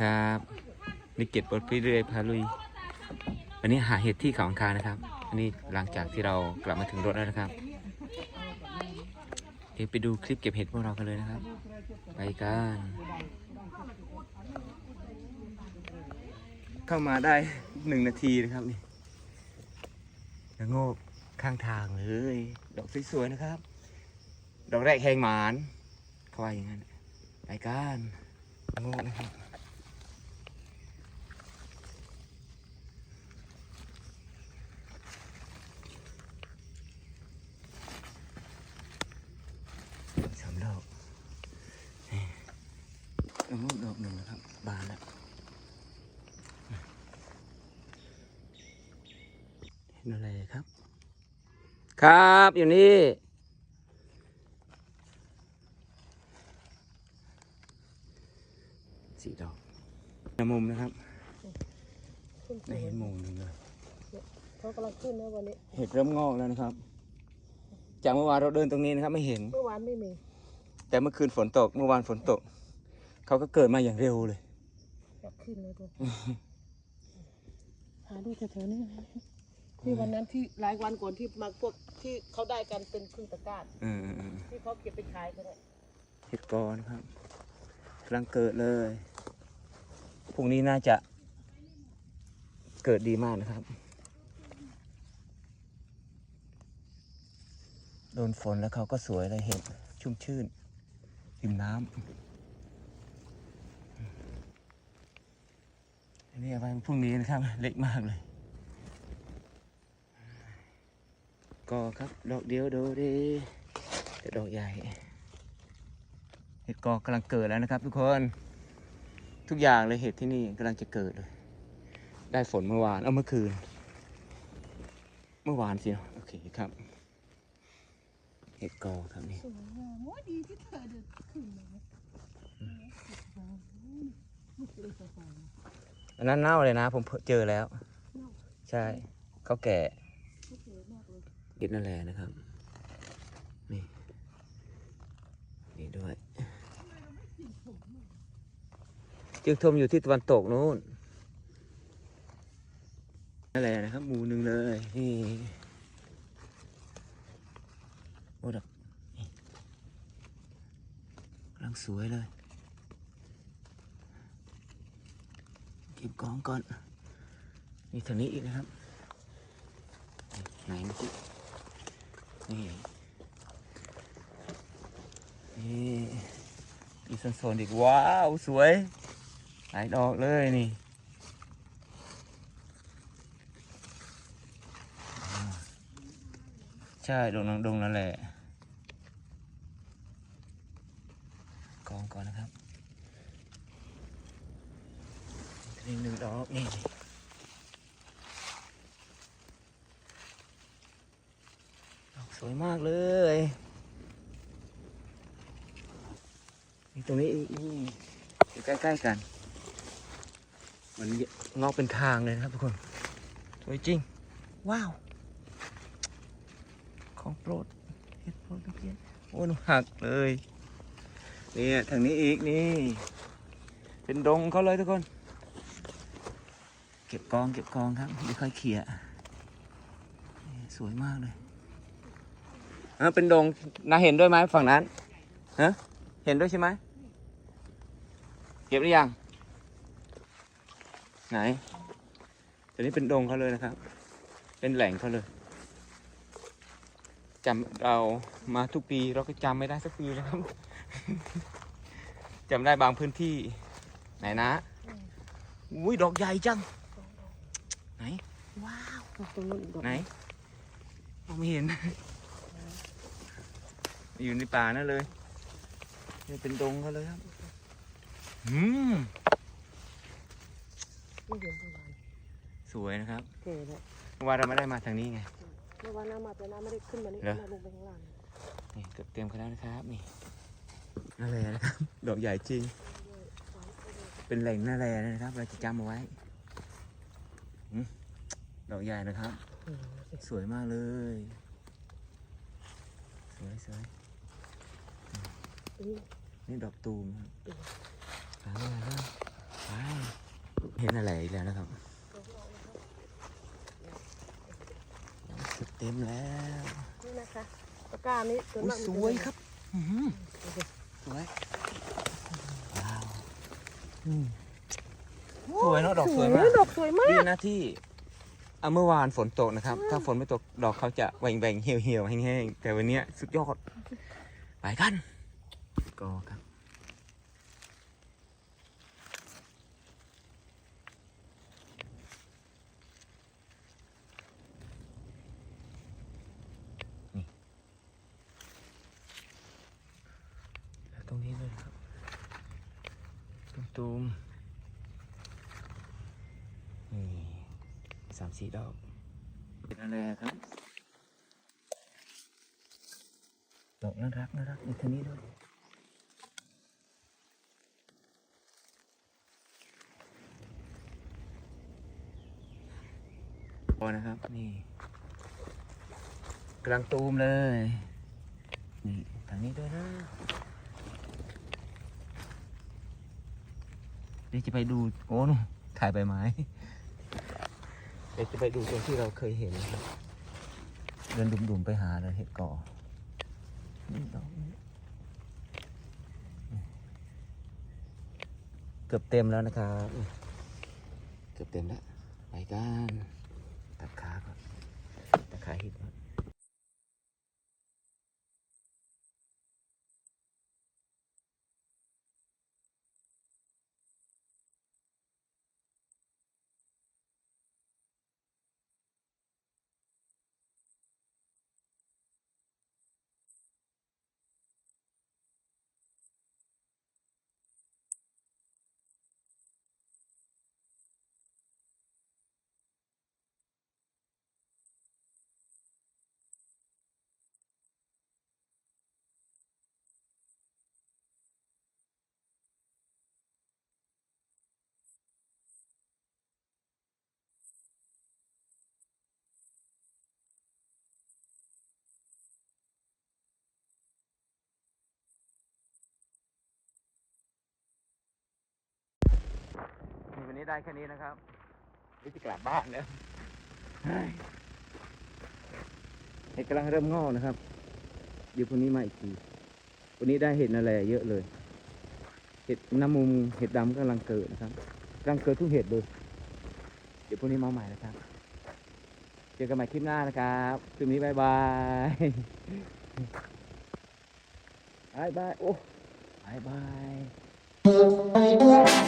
ครับนิเกตบทพี่เรื่อยพาลุยวันนี้หาเห็ดที่เขาอังคารนะครับ อันนี้หลังจากที่เรากลับมาถึงรถแล้วนะครับเดี๋ยวไปดูคลิปเก็บเห็ดพวกเรากันเลยนะครับ ไปกันเข้ามาได้หนึ่งนาทีนะครับนี่ระโงกข้างทางเลย ดอกสวยๆนะครับ ดอกแรกแหงหมานเขาว่าอย่างนั้นไปกันระโงกนะครับ สามดอกนี่ระโงกดอกหนึ่งนะครับ บานแล้ว เห็นอะไรครับ ครับอยู่นี่สี่ดอกในมุมนะครับได้เห็นมุมหนึ่งเลยเขากำลังขึ้นนะวันนี้ เห็ดเริ่มงอกแล้วนะครับ จากเมื่อวานเราเดินตรงนี้นะครับ ไม่เห็น เมื่อวานไม่มี แต่เมื่อคืนฝนตก เมื่อวานฝนตก เขาก็เกิดมาอย่างเร็วเลยอยากขึ้นแล้วด้วยหาดูแถวๆนี้นะ ที่วันนั้นที่หลายวันก่อนที่มาพวกที่เขาได้กันเป็นครึ่งตะกร้าเออเออเออที่เขาเก็บไปขายกันเลยเห็ดกอนะครับกำลังเกิดเลยพรุ่งนี้น่าจะเกิดดีมากนะครับ โดนฝนแล้วเขาก็สวยเลยเห็ดชุ่มชื่นริมน้ำอันนี้เอาไว้พรุ่งนี้นะครับ เล็กมากเลย ก็ครับ ดอกเดียวดูดิแต่ดอกใหญ่เห็ดกอกำลังเกิดแล้วนะครับ ทุกคนทุกอย่างเลยเห็ดที่นี่กำลังจะเกิดเลย ได้ฝนเมื่อวานเอาเมื่อคืน เมื่อวานสิเนอะโอเคครับ เห็ดกอครับนี่สวยงามโอ้ดีที่เธอเดินขึ้นเลยอันนั้นเน่าเลยนะ ผมเจอแล้ว ใช่เขาแก่ ดนั่นแหละนะครับ นี่ นี่ด้วย จึงทมอยู่ที่ตะวันตกนู้นนั่นแหละนะครับ หมูหนึ่งเลยนี่โอ้ดอกนี่กำลังสวยเลย เก็บของก่อน นี่ทางนี้อีกนะครับ ไหนมาสิ นี่นี่อีกโซนๆอีกว้าว สวย หลายดอกเลยนี่ใช่ดงนังดงนั่นแหละกองก่อนนะครับนี่หนึ่งดอกนี่ดอก สวยมากเลยนี่ตรงนี้อีกนี่อยู่ใกล้ๆกัน มันงอกเป็นทางเลยนะครับทุกคน สวยจริง ว้าว ของโปรดเห็ดโปรดเมื่อกี้โอ้นหักเลยเนี่ยทางนี้อีกนี่ เป็นดงเขาเลยทุกคน เก็บกองเก็บกองครับไม่ค่อยเขี่ยสวยมากเลย เออเป็นดงนาเห็นด้วยไหมฝั่งนั้นฮะเห็นด้วยใช่ไหมเก็บหรือยัง ไหนตัวนี้เป็นดงเขาเลยนะครับ เป็นแหล่งเขาเลยจำเรามาทุกปีเราก็จำไม่ได้สักปีเลยครับจำได้บางพื้นที่ ไหนนะอุ้ยดอกใหญ่จัง ไหน ว้าวตรงนู้นดอกไหนมองไม่เห็น อยู่ในป่านั่นเลยนี่เป็นดงเขาเลยครับอืมไม่เห็นเมื่อวานสวยนะครับแก่แล้วเมื่อวานเราไม่ได้มาทางนี้ไง เมื่อวานน้ำมาแต่น้ำไม่ได้ขึ้นมานี่เหรอ น้ำลงไปข้างล่างนี่เตรียมกันแล้วนะครับ นี่นาแลนะครับ ดอกใหญ่จริง เป็นแหล่งนาแลนะครับ เราจะจำเอาไว้อืมดอกใหญ่นะครับอืมสวยมากเลย สวยสวยอืม นี่ดอกตูมครับหาอะไรบ้างไปเห็นอะไรอีกแล้วนะครับสุดเต็มแล้วนี่นะคะตะกร้านี้ส่วนอุ๊ยมากมันสจะวยครับอื้อหือสวยว้าวอืมสวยเนอะดอกสวยมากดอกสวยมาดีกนะที่อะเมื่อวานฝนตกนะครับ ถ้าฝนไม่ตกดอกเขาจะแหว่งแหว่งๆเหี่ยวเหี่ยวๆแห้งๆแต่วันเนี้ยสุดยอดไปกัน ก็ครับ นี่แล้วตรงนี้เลยครับตุ้มๆนี่สามสี่ดอก เป็นอะไรครับดอกน่ารักน่ารักอีกทางนี้ด้วย นะครับ นี่กำลังตูมเลย นี่ทางนี้ด้วยนะเดี๋ยวจะไปดูโอ้นถ่ายใบไม้เดี๋ยวจะไปดูตรงที่เราเคยเห็นครับเดินดุ่มๆไปหาเลยเห็ดก่อนี่ดอกนี้เกือบเต็มแล้วนะครับ เกือบเต็มแล้ว ไปกัน ตัดขาก่อนตัดขาหิบก่อน นี้ได้แค่นี้นะครับเดี๋ยวจะกลับบ้านแล้วเฮ้ยเห็ดกำลังเริ่มงอกนะครับ เดี๋ยวพรุ่งนี้มาอีกที วันนี้ได้เห็ดอะไรเยอะเลย เห็ดน้ำมุมเห็ดดำกำลังเกิดนะครับกำลังเกิดทุกเห็ดเลย เดี๋ยวพรุ่งนี้มาใหม่นะครับ เจอกันใหม่คลิปหน้านะครับคลิปนี้บายบายบายบาย โอ้บายบาย